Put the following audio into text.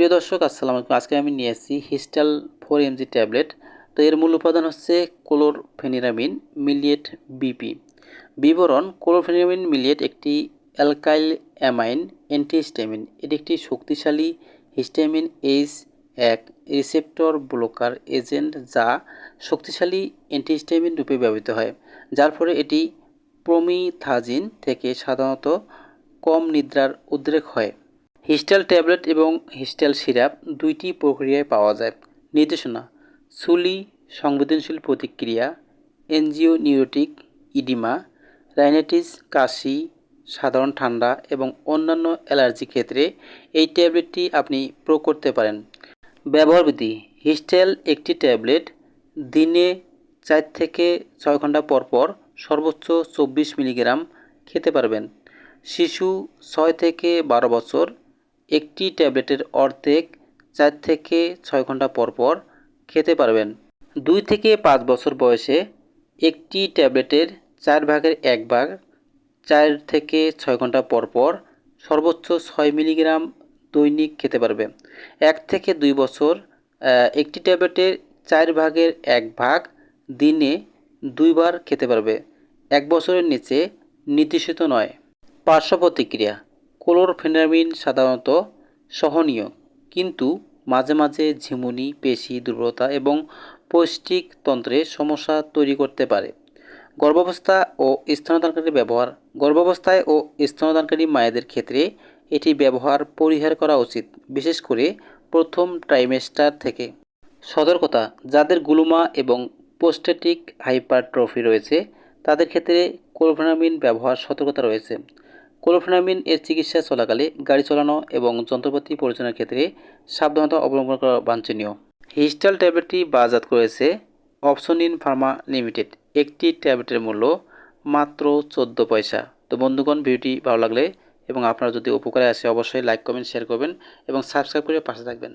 প্রিয় দর্শক, আসসালামু আলাইকুম। আজকে আমি নিয়ে এসেছি হিস্টাল ফোর এমজি ট্যাবলেট। তো এর মূল উপাদান হচ্ছে ক্লোরফেনিরামিন মিলিয়েট বিপি। বিবরণ, ক্লোরফেনিরামিন মিলিয়েট একটি অ্যালকাইল অ্যামাইন অ্যান্টিহিস্টামিন। এটি একটি শক্তিশালী হিস্টামিন এইচ এক রিসেপ্টর ব্লকার এজেন্ট যা শক্তিশালী অ্যান্টিহিস্টামিন রূপে ব্যবহৃত হয়। যার ফলে এটি প্রমিথাজিন থেকে সাধারণত কম নিদ্রার উদ্রেক হয়। হিস্টাল ট্যাবলেট এবং হিস্টাল সিরাপ দুইটি প্রক্রিয়ায় পাওয়া যায়। নির্দেশনা, সুলি সংবেদনশীল প্রতিক্রিয়া এনজিও নিউরোটিক ইডিমা, রাইনাইটিস, কাশি, সাধারণ ঠান্ডা এবং অন্যান্য অ্যালার্জি ক্ষেত্রে এই ট্যাবলেটটি আপনি প্রয়োগ করতে পারেন। ব্যবহার বিধি হিস্টেল একটি ট্যাবলেট দিনে চার থেকে ছয় ঘণ্টা পর পর সর্বোচ্চ চব্বিশ মিলিগ্রাম খেতে পারবেন। শিশু ছয় থেকে বারো বছর একটি ট্যাবলেটের অর্ধেক চার থেকে ছয় ঘণ্টা পর পর খেতে পারবেন। দুই থেকে পাঁচ বছর বয়সে একটি ট্যাবলেটের চার ভাগের এক ভাগ চার থেকে ছয় ঘণ্টা পর পর সর্বোচ্চ ছয় মিলিগ্রাম দৈনিক খেতে পারবে। এক থেকে দুই বছর একটি ট্যাবলেটের চার ভাগের এক ভাগ দিনে দুইবার খেতে পারবে। এক বছরের নিচে নির্দেশিত নয়। পার্শ্ব প্রতিক্রিয়া। ক্লোরফেনামিন সাধারণত সহনীয়, কিন্তু মাঝে মাঝে ঝিমুনি, পেশি, দুর্বলতা এবং পৌষ্টিকতন্ত্রে সমস্যা তৈরি করতে পারে। গর্ভাবস্থা ও স্তনদানকারী ব্যবহার, গর্ভাবস্থায় ও স্তনদানকারী মায়েদের ক্ষেত্রে এটি ব্যবহার পরিহার করা উচিত, বিশেষ করে প্রথম ট্রাইমেস্টার থেকে। সতর্কতা, যাদের গুলুমা এবং পোস্টেটিক হাইপারট্রফি রয়েছে, তাদের ক্ষেত্রে ক্লোরফেনামিন ব্যবহার সতর্কতা রয়েছে। ক্লোরফেনামিন এর চিকিৎসা চলাকালে গাড়ি চালানো এবং যন্ত্রপাতি পরিচালনার ক্ষেত্রে সাবধানতা অবলম্বন করা বাঞ্ছনীয়। হিস্টাল ট্যাবলেটটি বাজাত করেছে অপশন ইন ফার্মা লিমিটেড। একটি ট্যাবলেটের মূল্য মাত্র চোদ্দ পয়সা। তো বন্ধুগণ, ভিডিওটি ভালো লাগলে এবং আপনারা যদি উপকারে আসে, অবশ্যই লাইক, কমেন্ট, শেয়ার করবেন এবং সাবস্ক্রাইব করে পাশে থাকবেন।